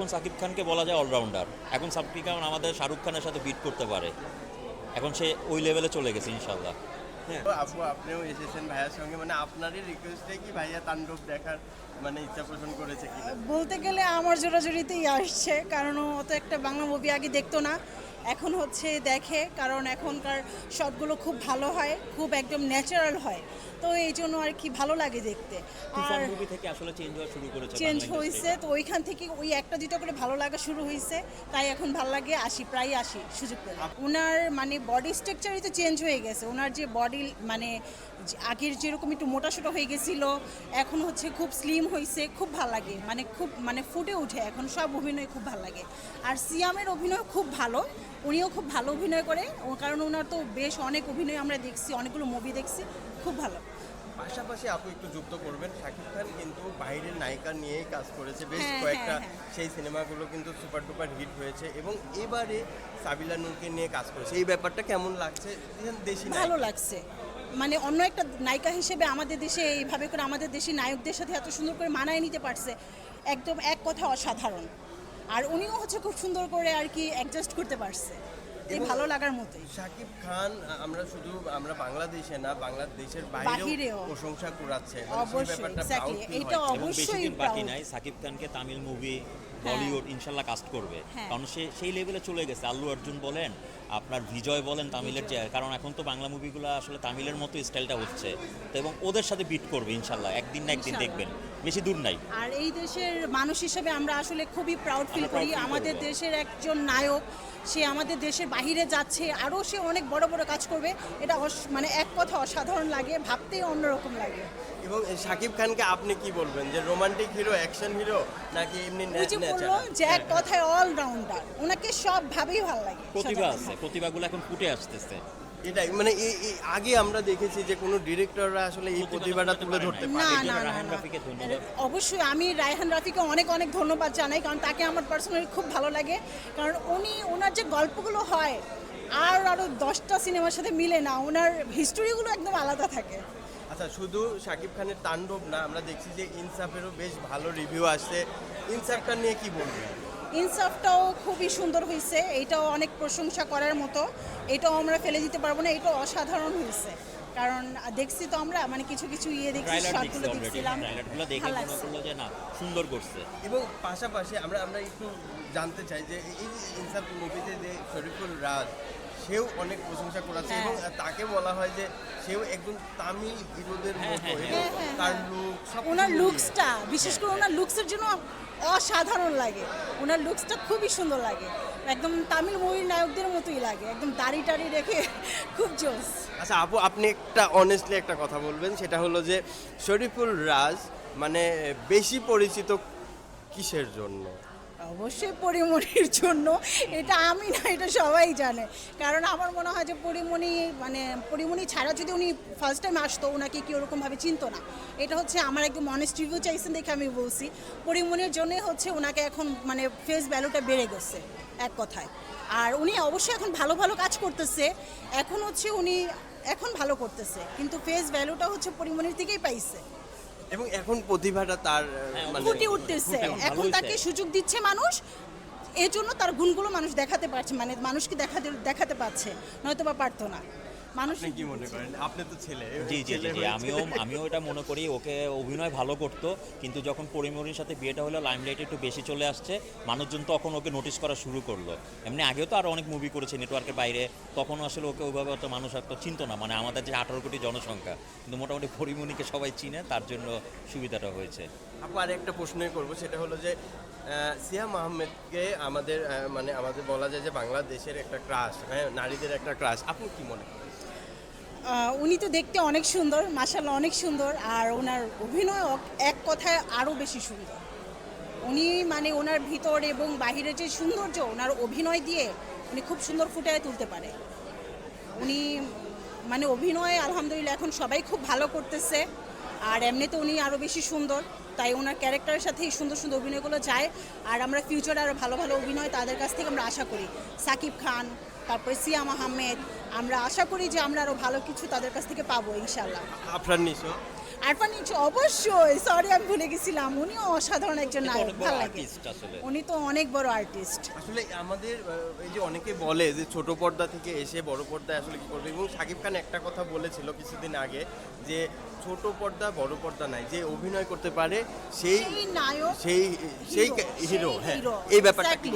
এখন সাকিব খানকে বলা যায় অলরাউন্ডার। এখন সাকিব খান আমাদের শাহরুখ খানের সাথে বিট করতে পারে। এখন সে ওই লেভেলে চলে গেছে ইনশাল্লাহ হ্যাঁ। আপু আপনিও এসেছেন ভাইয়ার সঙ্গে। মানে আপনারই রিকোয়েস্টে কি ভাইয়া তাণ্ডব দেখার মানে ইচ্ছা পোষণ করেছে কি বলতে গেলে আমার জোরাজুরিতেই আসছে। কারণ ও অত একটা বাংলা মুভি আগে দেখতো না। এখন হচ্ছে দেখে কারণ এখনকার শটগুলো খুব ভালো হয় খুব একদম ন্যাচারাল হয়। তো এই জন্য আর কি ভালো লাগে দেখতে। আর মুভি থেকে আসলে চেঞ্জ হওয়া শুরু করেছে চেঞ্জ হয়েছে তো ওইখান থেকে ওই একটা দুটো করে ভালো লাগা শুরু হয়েছে তাই এখন ভালো লাগে আসি প্রায় আসি সুযোগ পেলে। ওনার মানে বডি স্ট্রাকচারই তো চেঞ্জ হয়ে গেছে ওনার যে বডি মানে আগের যেরকম একটু মোটাসোটা হয়ে গেছিল এখন হচ্ছে খুব স্লিম হয়েছে খুব ভালো লাগে। মানে খুব মানে ফুটে উঠে এখন সব অভিনয় খুব ভালো লাগে। আর সিয়ামের অভিনয় খুব ভালো উনিও খুব ভালো অভিনয় করে ও কারণ ওনার তো বেশ অনেক অভিনয় আমরা দেখছি অনেকগুলো মুভি দেখছি খুব ভালো। পাশাপাশি আপু একটু যুক্ত করবেন শাকিব খান কিন্তু বাইরের নায়িকা নিয়েই কাজ করেছে বেশ হ্যাঁ, কয়েকটা হ্যাঁ, হ্যাঁ। সেই সিনেমাগুলো কিন্তু সুপার ডুপার হিট হয়েছে এবং এবারে সাবিলা নূরকে নিয়ে কাজ করেছে। এই ব্যাপারটা কেমন লাগছে? দেশি ভালো লাগছে। মানে অন্য একটা নায়িকা হিসেবে আমাদের দেশে এইভাবে করে আমাদের দেশি নায়কদের সাথে এত সুন্দর করে মানায় নিতে পারছে একদম এক কথা অসাধারণ। আর উনিও হচ্ছে খুব সুন্দর করে আর কি অ্যাডজাস্ট করতে পারছে। এই ভালো লাগার মতোই। শাকিব খান আমরা শুধু আমরা বাংলাদেশে না বাংলাদেশের বাইরেও প্রশংসা কুড়াচ্ছে। মানে অবশ্যই, হয়। বেশি অবশ্যই বাকি নাই সাকিব খানকে তামিল মুভি বলিউড ইনশাল্লাহ কাস্ট করবে। হ্যাঁ। কারণ সে সেই লেভেলে চলে গেছে। আল্লু অর্জুন বলেন আপনার বিজয় বলেন তামিলের যে কারণ এখন তো বাংলা মুভিগুলো আসলে তামিলের মতো স্টাইলটা হচ্ছে। তো এবং ওদের সাথে বিট করবে ইনশাল্লাহ। একদিন না একদিন দেখবেন। বেশি দূর নাই। আর এই দেশের মানুষ হিসেবে আমরা আসলে খুবই প্রাউড ফিল করি। আমাদের দেশের একজন নায়ক সে আমাদের দেশের বাহিরে যাচ্ছে আরও সে অনেক বড় বড় কাজ করবে। এটা অস- মানে এক কথা অসাধারণ লাগে ভাবতেই অন্যরকম লাগে। এবং শাকিব খানকে আপনি কি বলবেন? যে রোমান্টিক হিরো অ্যাকশন হিরো নাকি এমনি বলল যে এক কথায় অলরাউন্ডার ওনাকে সব ভাবেই ভালো লাগে প্রতিভা। আছে প্রতিভাগুলো এখন ফুটে আসতেছে। এটাই মানে আগে আমরা দেখেছি যে কোনো ডিরেক্টররা আসলে এই প্রতিভাটা তুলে ধরতে না পারে না না। অবশ্যই আমি রায়হান রাফিকে অনেক অনেক ধন্যবাদ জানাই কারণ তাকে আমার পার্সোনালি খুব ভালো লাগে। কারণ উনি ওনার যে গল্পগুলো হয় আর আরও দশটা সিনেমার সাথে মিলে না ওনার হিস্টোরিগুলো একদম আলাদা থাকে। আচ্ছা শুধু শাকিব খানের তাণ্ডব না আমরা দেখছি যে ইনসাফেরও বেশ ভালো রিভিউ আসছে। ইনসাফটা নিয়ে কি বলবেন? ইনসাফটাও খুবই সুন্দর হয়েছে এটাও অনেক প্রশংসা করার মতো এটাও আমরা ফেলে দিতে পারব না এটাও অসাধারণ হয়েছে কারণ দেখছি তো আমরা মানে কিছু কিছু ইয়ে দেখছি শর্টগুলো দেখছিলাম দেখে মনে করল যে না সুন্দর করছে। এবং পাশাপাশি আমরা আমরা একটু জানতে চাই যে এই ইনসাফ মুভিতে যে শরীফুল রাজ সেও অনেক প্রশংসা করেছে হ্যাঁ। এবং তাকে বলা হয় যে সেও একজন তামিল হিরোদের হ্যাঁ, মতো হ্যাঁ, হ্যাঁ, হ্যাঁ, তার হ্যাঁ। লুক ওনার লুকসটা বিশেষ করে ওনার লুকসের জন্য অসাধারণ লাগে। ওনার লুকসটা খুবই সুন্দর লাগে। একদম তামিল মুভির নায়কদের মতোই লাগে। একদম দাড়ি টাড়ি রেখে খুব জোস। আচ্ছা আপু আপনি একটা অনেস্টলি একটা কথা বলবেন। সেটা হলো যে শরীফুল রাজ মানে বেশি পরিচিত কিসের জন্য? অবশ্যই পরিমণির জন্য। এটা আমি না, এটা সবাই জানে। কারণ আমার মনে হয় যে পরিমণি মানে পরিমণি ছাড়া যদি উনি ফার্স্ট টাইম আসতো ওনাকে কি ওরকমভাবে চিনতো না। এটা হচ্ছে আমার একদম অনেস্ট রিভিউ চাইছেন দেখে আমি বলছি। পরিমণির জন্যই হচ্ছে ওনাকে এখন মানে ফেস ভ্যালুটা বেড়ে গেছে, এক কথায়। আর উনি অবশ্যই এখন ভালো ভালো কাজ করতেছে। এখন হচ্ছে উনি, এখন ভালো করতেছে। কিন্তু ফেস ভ্যালুটা হচ্ছে পরিমণির থেকেই পাইছে। এবং এখন প্রতিভাটা তার হ্যাঁ, মানে ফুটে উঠতেছে। এখন তাকে সুযোগ দিচ্ছে মানুষ এই জন্য তার গুণগুলো মানুষ দেখাতে পারছে মানে মানুষকে দেখাতে দেখাতে পারছে নয়তো বা পারতো না। মানুষ আপনি কি মনে করেন? আপনি তো ছেলে। জি জি জি জি আমিও আমিও এটা মনে করি ওকে অভিনয় ভালো করতো কিন্তু যখন পরিমরির সাথে বিয়েটা হলো লাইমলাইট একটু বেশি চলে আসছে মানুষজন তখন ওকে নোটিস করা শুরু করল। এমনি আগেও তো আরও অনেক মুভি করেছে নেটওয়ার্কের বাইরে তখন আসলে ওকে ওইভাবে অত মানুষ এত চিনতো না মানে আমাদের যে আঠারো কোটি জনসংখ্যা কিন্তু মোটামুটি পরিমণিকে সবাই চিনে তার জন্য সুবিধাটা হয়েছে। আপু আর একটা প্রশ্নই করব সেটা হলো যে সিয়াম আহমেদকে আমাদের মানে আমাদের বলা যায় যে বাংলাদেশের একটা ক্রাশ হ্যাঁ নারীদের একটা ক্রাশ আপনি কি মনে করেন? উনি তো দেখতে অনেক সুন্দর মাসাল্লাহ অনেক সুন্দর, আর ওনার অভিনয় এক কথায় আরও বেশি সুন্দর। উনি মানে ওনার ভিতর এবং বাহিরের যে সৌন্দর্য, ওনার অভিনয় দিয়ে উনি খুব সুন্দর ফুটায় তুলতে পারে। উনি মানে অভিনয় আলহামদুলিল্লাহ এখন সবাই খুব ভালো করতেছে, আর এমনিতে উনি আরও বেশি সুন্দর, তাই ওনার ক্যারেক্টারের সাথে এই সুন্দর সুন্দর অভিনয়গুলো যায়, আর আমরা ফিউচারে আরও ভালো ভালো অভিনয় তাদের কাছ থেকে আমরা আশা করি। সাকিব খান তারপরে সিয়াম আহমেদ আমরা আশা করি যে আমরা আরও ভালো কিছু তাদের কাছ থেকে পাবো ইনশাল্লাহ আফরান নিশো আরফান নিচু অবশ্যই সরি আমি ভুলে গেছিলাম। উনিও অসাধারণ একজন নায়ক ভালো লাগে। উনি তো অনেক বড় আর্টিস্ট আসলে আমাদের এই যে অনেকে বলে যে ছোট পর্দা থেকে এসে বড় পর্দায় আসলে কি করবে? এবং শাকিব খান একটা কথা বলেছিল কিছুদিন আগে যে ছোট পর্দা বড় পর্দা নাই যে অভিনয় করতে পারে সেই নায়ক সেই সেই হিরো হ্যাঁ এই ব্যাপারটা কি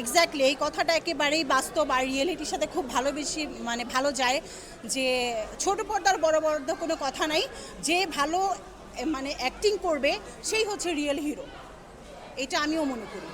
এক্স্যাক্টলি এই কথাটা একেবারেই বাস্তব আর রিয়েলিটির সাথে খুব ভালো বেশি মানে ভালো যায় যে ছোট পর্দার বড় পর্দা কোনো কথা নাই যে ভালো মানে অ্যাক্টিং করবে সেই হচ্ছে রিয়েল হিরো এটা আমিও মনে করি।